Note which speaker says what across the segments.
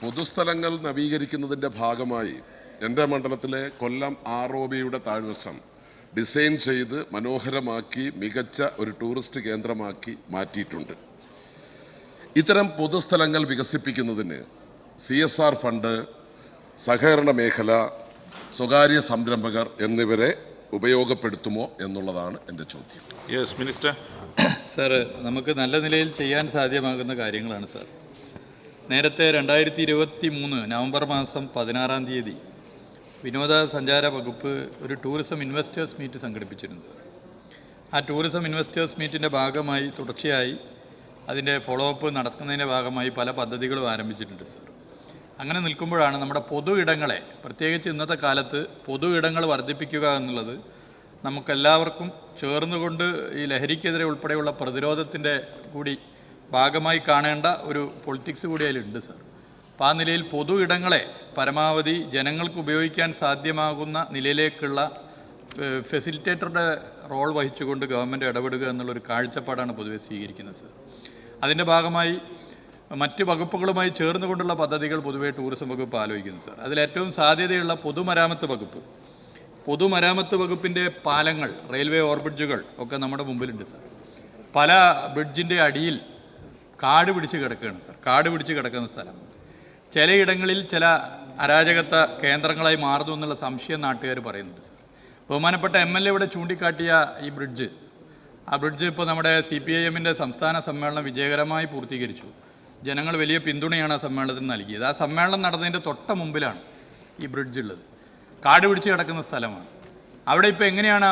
Speaker 1: പൊതുസ്ഥലങ്ങൾ നവീകരിക്കുന്നതിന്റെ ഭാഗമായി എന്റെ മണ്ഡലത്തിലെ കൊല്ലം ആർ ഒ ബിയുടെ താഴ്വശം ഡിസൈൻ ചെയ്ത് മനോഹരമാക്കി മികച്ച ഒരു ടൂറിസ്റ്റ് കേന്ദ്രമാക്കി മാറ്റിയിട്ടുണ്ട്. ഇത്തരം പൊതുസ്ഥലങ്ങൾ വികസിപ്പിക്കുന്നതിന് സി എസ് ആർ ഫണ്ട് സഹകരണ മേഖല സ്വകാര്യ സംരംഭകർ എന്നിവരെ ഉപയോഗപ്പെടുത്തുമോ എന്നുള്ളതാണ് എന്റെ ചോദ്യം.
Speaker 2: യെസ് മിനിസ്റ്റർ
Speaker 3: സാർ നമുക്ക് നല്ല നിലയിൽ ചെയ്യാൻ സാധ്യമാകുന്ന കാര്യങ്ങളാണ് സാർ നേരത്തെ രണ്ടായിരത്തി ഇരുപത്തി മൂന്ന് നവംബർ മാസം പതിനാറാം തീയതി വിനോദസഞ്ചാര വകുപ്പ് ഒരു ടൂറിസം ഇൻവെസ്റ്റേഴ്സ് മീറ്റ് സംഘടിപ്പിച്ചിരുന്നു ആ ടൂറിസം ഇൻവെസ്റ്റേഴ്സ് മീറ്റിന്റെ ഭാഗമായി തുടർച്ചയായി അതിന്റെ ഫോളോ അപ്പ് നടത്തുന്നതിന്റെ ഭാഗമായി പല പദ്ധതികളും ആരംഭിച്ചിട്ടുണ്ട് സാർ അങ്ങനെ നിൽക്കുമ്പോഴാണ് നമ്മുടെ പൊതു ഇടങ്ങളെ പ്രത്യേകിച്ച് ഇന്നത്തെ കാലത്ത് പൊതു ഇടങ്ങൾ വർദ്ധിപ്പിക്കുക എന്നുള്ളത് നമുക്കെല്ലാവർക്കും ചേർന്നുകൊണ്ട് ഈ ലഹരിക്കെതിരെ ഉൾപ്പെടെയുള്ള പ്രതിരോധത്തിന്റെ കൂടി ഭാഗമായി കാണേണ്ട ഒരു പൊളിറ്റിക്സ് കൂടി അതിലുണ്ട് സാർ അപ്പോൾ ആ നിലയിൽ പൊതു ഇടങ്ങളെ പരമാവധി ജനങ്ങൾക്ക് ഉപയോഗിക്കാൻ സാധ്യമാകുന്ന നിലയിലേക്കുള്ള ഫെസിലിറ്റേറ്ററുടെ റോൾ വഹിച്ചുകൊണ്ട് ഗവൺമെന്റ് ഇടപെടുക എന്നുള്ളൊരു കാഴ്ചപ്പാടാണ് പൊതുവെ സ്വീകരിക്കുന്നത് സാർ അതിന്റെ ഭാഗമായി മറ്റ് വകുപ്പുകളുമായി ചേർന്നുകൊണ്ടുള്ള പദ്ധതികൾ പൊതുവേ ടൂറിസം വകുപ്പ് ആലോചിക്കുന്നു സാർ അതിലേറ്റവും സാധ്യതയുള്ള പൊതുമരാമത്ത് വകുപ്പ്. പൊതുമരാമത്ത് വകുപ്പിന്റെ പാലങ്ങൾ റെയിൽവേ ഓവർബ്രിഡ്ജുകൾ ഒക്കെ നമ്മുടെ മുമ്പിലുണ്ട് സാർ പല ബ്രിഡ്ജിന്റെ അടിയിൽ കാട് പിടിച്ച് കിടക്കുകയാണ് സാർ. കാട് പിടിച്ച് കിടക്കുന്ന സ്ഥലം. ചിലയിടങ്ങളിൽ ചില അരാജകത്വ കേന്ദ്രങ്ങളായി മാറുന്നു എന്നുള്ള സംശയം നാട്ടുകാർ പറയുന്നുണ്ട് സാർ. ബഹുമാനപ്പെട്ട എം എൽ എ ഇവിടെ ചൂണ്ടിക്കാട്ടിയ ഈ ബ്രിഡ്ജ്. ആ ബ്രിഡ്ജ് ഇപ്പോൾ നമ്മുടെ സി പി ഐ എമ്മിന്റെ സംസ്ഥാന സമ്മേളനം വിജയകരമായി പൂർത്തീകരിച്ചു. ജനങ്ങൾ വലിയ പിന്തുണയാണ് ആ സമ്മേളനത്തിന് നൽകിയത്. ആ സമ്മേളനം നടന്നതിന്റെ തൊട്ട മുമ്പിലാണ് ഈ ബ്രിഡ്ജ് ഉള്ളത്. കാട് പിടിച്ച് കിടക്കുന്ന സ്ഥലമാണ്. അവിടെ ഇപ്പോൾ എങ്ങനെയാണ്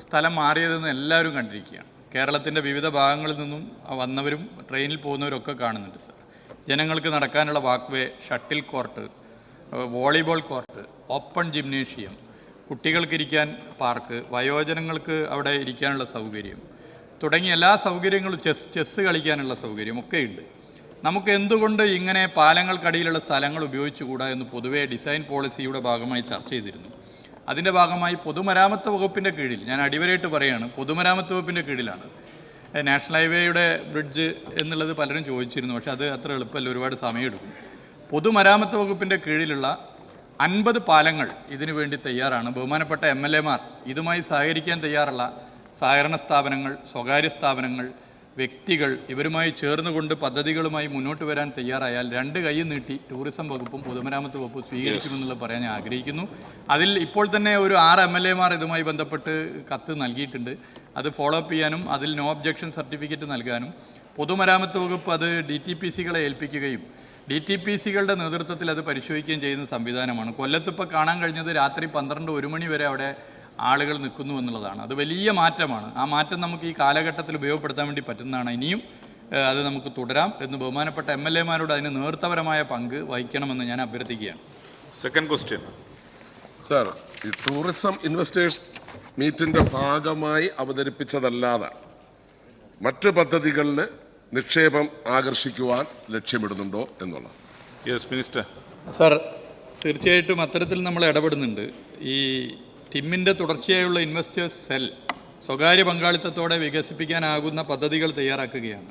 Speaker 3: സ്ഥലം മാറിയതെന്ന് എല്ലാവരും കണ്ടിരിക്കുകയാണ്. കേരളത്തിന്റെ വിവിധ ഭാഗങ്ങളിൽ നിന്നും വന്നവരും ട്രെയിനിൽ പോകുന്നവരൊക്കെ കാണുന്നുണ്ട് സാർ. ജനങ്ങൾക്ക് നടക്കാനുള്ള walkway shuttle court volleyball court open gymnasium കുട്ടികൾക്കിരിക്കാൻ park വയോജനങ്ങൾക്ക് അവിടെ ഇരിക്കാനുള്ള സൗകര്യം തുടങ്ങിയ എല്ലാ സൗകര്യങ്ങളും ചെസ് ചെസ് കളിക്കാനുള്ള സൗകര്യം ഒക്കെയുണ്ട് നമുക്ക് എന്തുകൊണ്ട് ഇങ്ങനെ പാലങ്ങൾക്കടിയിലുള്ള സ്ഥലങ്ങൾ ഉപയോഗിച്ചുകൂടാ എന്ന് പൊതുവേ ഡിസൈൻ പോളിസിയുടെ ഭാഗമായി ചർച്ച ചെയ്തിരുന്നു. അതിന്റെ ഭാഗമായി പൊതുമരാമത്ത് വകുപ്പിന്റെ കീഴിൽ ഞാൻ അടിവരായിട്ട് പറയുകയാണ് പൊതുമരാമത്ത് വകുപ്പിന്റെ കീഴിലാണ്. നാഷണൽ ഹൈവേയുടെ ബ്രിഡ്ജ് എന്നുള്ളത് പലരും ചോദിച്ചിരുന്നു പക്ഷേ അത് അത്ര എളുപ്പമല്ല ഒരുപാട് സമയമെടുക്കും. പൊതുമരാമത്ത് വകുപ്പിന്റെ കീഴിലുള്ള അൻപത് പാലങ്ങൾ ഇതിനു വേണ്ടി തയ്യാറാണ്. ബഹുമാനപ്പെട്ട എം എൽ എമാർ ഇതുമായി സഹകരിക്കാൻ തയ്യാറുള്ള സഹകരണ സ്ഥാപനങ്ങൾ സ്വകാര്യ സ്ഥാപനങ്ങൾ വ്യക്തികൾ ഇവരുമായി ചേർന്നുകൊണ്ട് പദ്ധതികളുമായി മുന്നോട്ട് വരാൻ തയ്യാറായാൽ രണ്ട് കൈ നീട്ടി ടൂറിസം വകുപ്പും പൊതുമരാമത്ത് വകുപ്പും സ്വീകരിക്കുമെന്നുള്ളത് പറയാൻ ഞാൻ ആഗ്രഹിക്കുന്നു. അതിൽ ഇപ്പോൾ തന്നെ ഒരു ആറ് എം എൽ എമാർ ഇതുമായി ബന്ധപ്പെട്ട് കത്ത് നൽകിയിട്ടുണ്ട്. അത് ഫോളോ അപ്പ് ചെയ്യാനും അതിൽ നോ ഒബ്ജക്ഷൻ സർട്ടിഫിക്കറ്റ് നൽകാനും. പൊതുമരാമത്ത് വകുപ്പ് അത് ഡി ടി പി സികളെ ഏൽപ്പിക്കുകയും ഡി ടി പി സികളുടെ നേതൃത്വത്തിൽ അത് പരിശോധിക്കുകയും ചെയ്യുന്ന സംവിധാനമാണ്. കൊല്ലത്തിപ്പോൾ കാണാൻ കഴിഞ്ഞത് രാത്രി പന്ത്രണ്ട് ഒരു മണി വരെ അവിടെ ആളുകൾ നിൽക്കുന്നു എന്നുള്ളതാണ്. അത് വലിയ മാറ്റമാണ്. ആ മാറ്റം നമുക്ക് ഈ കാലഘട്ടത്തിൽ ഉപയോഗപ്പെടുത്താൻ വേണ്ടി പറ്റുന്നതാണ്. ഇനിയും അത് നമുക്ക് തുടരാം എന്ന് ബഹുമാനപ്പെട്ട എം എൽ എമാരോട് അതിന് നേതൃത്വപരമായ പങ്ക് വഹിക്കണമെന്ന് ഞാൻ അഭ്യർത്ഥിക്കുകയാണ്.
Speaker 2: സെക്കൻഡ് ക്വസ്റ്റ്യൻ
Speaker 1: സാർ ഈ ടൂറിസം ഇൻവെസ്റ്റേഴ്സ് മീറ്റിന്റെ ഭാഗമായി അവതരിപ്പിച്ചതല്ലാതെ മറ്റ് പദ്ധതികളിൽ നിക്ഷേപം ആകർഷിക്കുവാൻ ലക്ഷ്യമിടുന്നുണ്ടോ എന്നുള്ള?
Speaker 2: യെസ് മിനിസ്റ്റർ
Speaker 3: സാർ തീർച്ചയായിട്ടും അത്തരത്തിൽ നമ്മൾ ഇടപെടുന്നുണ്ട്. ഈ ടിമ്മിന്റെ തുടർച്ചയായുള്ള ഇൻവെസ്റ്റേഴ്സ് സെൽ സ്വകാര്യ പങ്കാളിത്തത്തോടെ വികസിപ്പിക്കാനാകുന്ന പദ്ധതികൾ തയ്യാറാക്കുകയാണ്.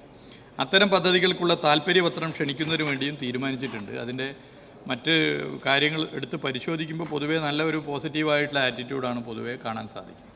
Speaker 3: അത്തരം പദ്ധതികൾക്കുള്ള താല്പര്യപത്രം ക്ഷണിക്കുന്നതിന് വേണ്ടിയും തീരുമാനിച്ചിട്ടുണ്ട്. അതിന്റെ മറ്റ് കാര്യങ്ങൾ എടുത്ത് പരിശോധിക്കുമ്പോൾ പൊതുവേ നല്ല ഒരു പോസിറ്റീവായിട്ടുള്ള ആറ്റിറ്റ്യൂഡാണ് പൊതുവേ കാണാൻ സാധിക്കുന്നത്.